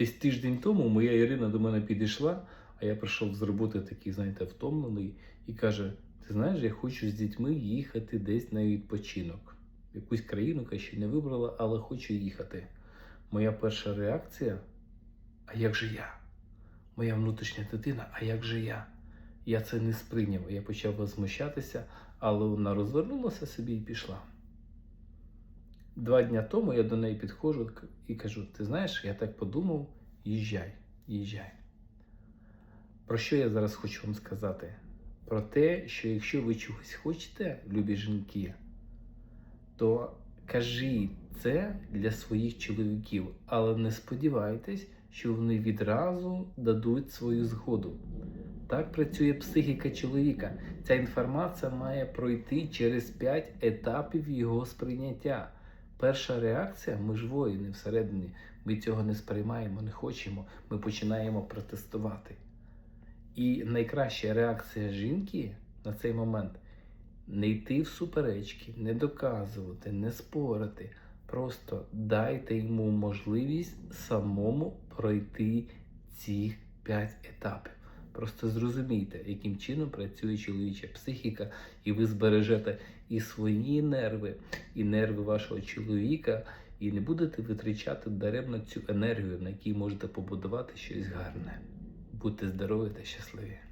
Десь тиждень тому моя Ірина до мене підійшла, а я прийшов з роботи такий, знаєте, втомлений, і каже: Ти знаєш, я хочу з дітьми їхати десь на відпочинок. Якусь країну, яка ще не вибрала, але хочу їхати. Моя перша реакція: а як же я? Моя внутрішня дитина, а як же я? Я це не сприйняв. Я почав возмущатися, але вона розвернулася собі і пішла. Два дня тому я до неї підходжу і кажу: ти знаєш, я так подумав, їжджай, їжджай. Про що я зараз хочу вам сказати? Про те, що якщо ви чогось хочете, любі жінки, то кажіть це для своїх чоловіків, але не сподівайтесь, що вони відразу дадуть свою згоду. Так працює психіка чоловіка. Ця інформація має пройти через 5 етапів його сприйняття. Перша реакція ми ж воїни всередині. Ми цього не сприймаємо, не хочемо. Ми починаємо протестувати. І найкраща реакція жінки на цей момент не йти в суперечки, не доказувати, не спорити. Просто дайте йому можливість самому пройти ці 5 етапів. Просто зрозумійте, яким чином працює чоловіча психіка, і ви збережете і свої нерви, і нерви вашого чоловіка, і не будете витрачати даремно цю енергію, на якій можете побудувати щось гарне. Будьте здорові та щасливі!